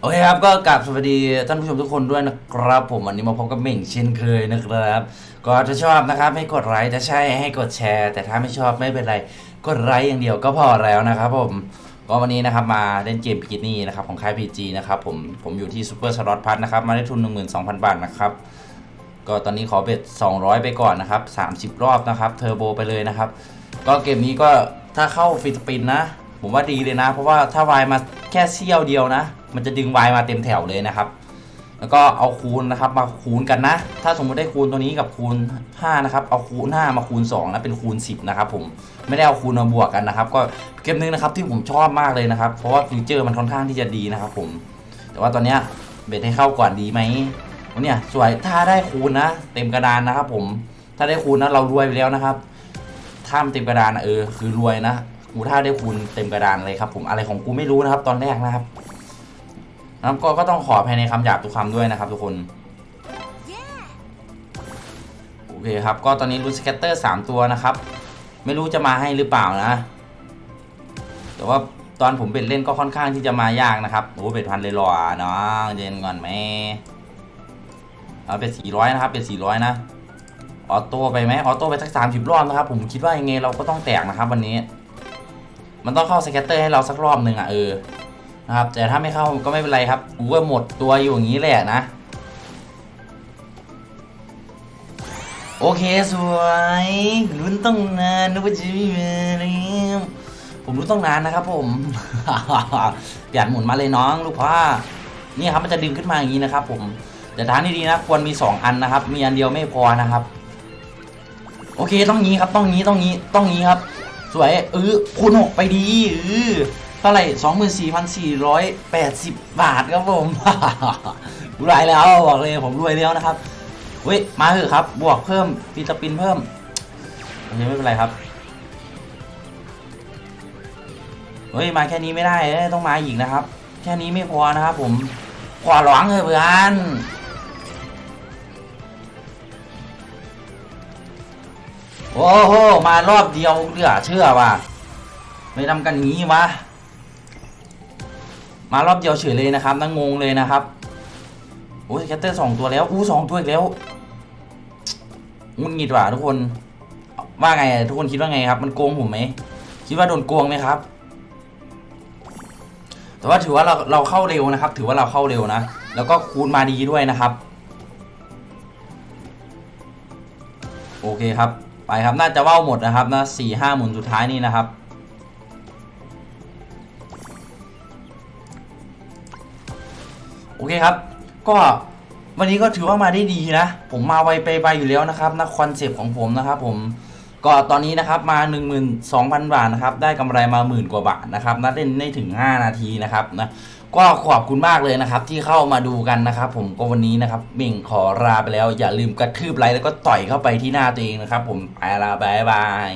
โอเคครับก็กราบสวัสดีท่านผู้ชมทุกคนด้วยนะครับ ผมวันนี้มาพบกับเหม่งเช่นเคยนะครับ ก็ถ้าชอบนะครับให้กดไลค์ถ้าใช่ให้กดแชร์ แต่ถ้าไม่ชอบไม่เป็นไรกดไลค์อย่างเดียวก็พอแล้วนะครับ ผมก็วันนี้นะครับมาเล่นเกมพิกินี่นะครับของค่าย PG นะครับผมผมอยู่ที่ซูเปอร์สล็อตพัทนะครับมาได้ทุน 12,000 บาทนะครับก็ตอนนี้ขอเบ็ด200 ไปก่อนนะครับ 30 รอบนะครับเทอร์โบไปเลยนะครับ ก็เกมนี้ก็ถ้าเข้าฟิตสปินนะ ผมว่าดีเลยนะ เพราะว่าถ้าวายมาแค่เสี้ยวเดียวนะ มันจะดึงวายมาเต็มแถวเลยนะครับ แล้วก็เอาคูณนะครับมาคูณกันนะ ถ้าสมมติได้คูณตัวนี้กับคูณ5นะครับ เอาคูณ5มาคูณ2นะเป็นคูณ 10นะครับผม ไม่ได้เอาคูณมาบวกกันนะครับ ก็เกมนึงนะครับที่ผมชอบมากเลยนะครับ เพราะว่าฟิวเจอร์มันค่อนข้างที่จะดีนะครับ ผม แต่ว่าตอนเนี้ยเบ็ดให้เข้าก่อนดีไหมวันเนี้ยสวย ถ้าได้คูณนะ เต็มกระดานนะครับ ผม ถ้าได้คูณนะเรารวยไปแล้วนะครับถ้ามันเต็มกระดานอะเออคือรวยนะ กูถ้าได้คูณเต็มกระดานเลยครับ ผมอะไรของกูไม่รู้นะครับ ตอนแรกนะครับนะครับก็ก็ต้องขอภายในคำหยาบทุกคำด้วยนะครับ ทุกคนโอเคครับ ก็ตอนนี้รูสแคตเตอร์สามตัวนะครับ ไม่รู้จะมาให้หรือเปล่านะ แต่ว่าตอนผมเป็นเล่นก็ค่อนข้างที่จะมายากนะครับโอ้เป็ดพันเลยหรอเนาะเย็นก่อนไหมเอาเป็นสี่ร้อยนะครับเป็นสี่ร้อยนะออโต้ไปไหมออโต้ไปสักสามสิบรอบนะครับ ผมคิดว่ายังไงเราก็ต้องแตกนะครับ วันนี้ มันต้องเข้าสแกตเตอร์ให้เราสักรอบหนึ่งอะเออนะครับแต่ถ้าไม่เข้าก็ไม่เป็นไรครับกูก็หมดตัวอยู่อย่างนี้แหละนะ โอเคสวยลุ้นต้องนานนึกว่าจะม่มผมรู้ต้องนานนะครับผมเปลี่ยนหมุนมาเลยน้องลูกพ่อนี่ครับมันจะดึงขึ้นมาอย่างนี้นะครับ ผมแต่ทางนี้ดีนะควรมี 2 อันนะครับ มีอันเดียวไม่พอนะครับ โอเคต้องงี้ครับต้องงี้ต้องงี้ต้องงี้ครับ สวยเออคูณหกไปดีเออเท่าไหร่สองหมื่นสี่พันสี่ร้อยแปดสิบบาทครับผมรวยแล้วบอกเลยผมรวยแล้วนะครับเว้ยมาเถอะครับ บวกเพิ่มฟีตปินเพิ่มโอเคไม่เป็นไรครับเฮ้ยมาแค่นี้ไม่ได้ต้องมาอีกนะครับ แค่นี้ไม่พอนะครับผมขอร้องเลยเพื่อน โอ้โห มารอบเดียวเหลือเชื่อว่ะไม่ทำกันงี้วะ มารอบเดียวเฉยเลยนะครับนั่งงงเลยนะครับโอ้ยแคตเตอร์สองตัวแล้ว อู้สองตัวอีกแล้วงุนงิดว่ะทุกคน ว่าไงทุกคนคิดว่าไงครับ มันโกงผมไหม คิดว่าโดนโกงไหมครับ แต่ว่าถือว่าเราเราเข้าเร็วนะครับ ถือว่าเราเข้าเร็วนะ แล้วก็คูณมาดีด้วยนะครับ โอเคครับ ไปครับน่าจะว่าวหมดนะครับนะสี่ห้าหมุนสุดท้ายนี่นะครับ โอเคครับ ก็วันนี้ก็ถือว่ามาได้ดีนะ ผมมาไวไปไวอยู่แล้วนะครับนะคอนเซปต์ของผมนะครับผม ก็ตอนนี้นะครับมา 12,000 บาทนะครับได้กำไรมาหมื่นกว่าบาทนะครับนะเล่นได้ถึง 5 นาทีนะครับนะก็ขอบคุณมากเลยนะครับ ที่เข้ามาดูกันนะครับ ผมก็วันนี้นะครับเม่งขอลาไปแล้วอย่าลืมกระทืบไลค์แล้วก็ต่อยเข้าไปที่หน้าตัวเองนะครับ ผมไปลาบายบาย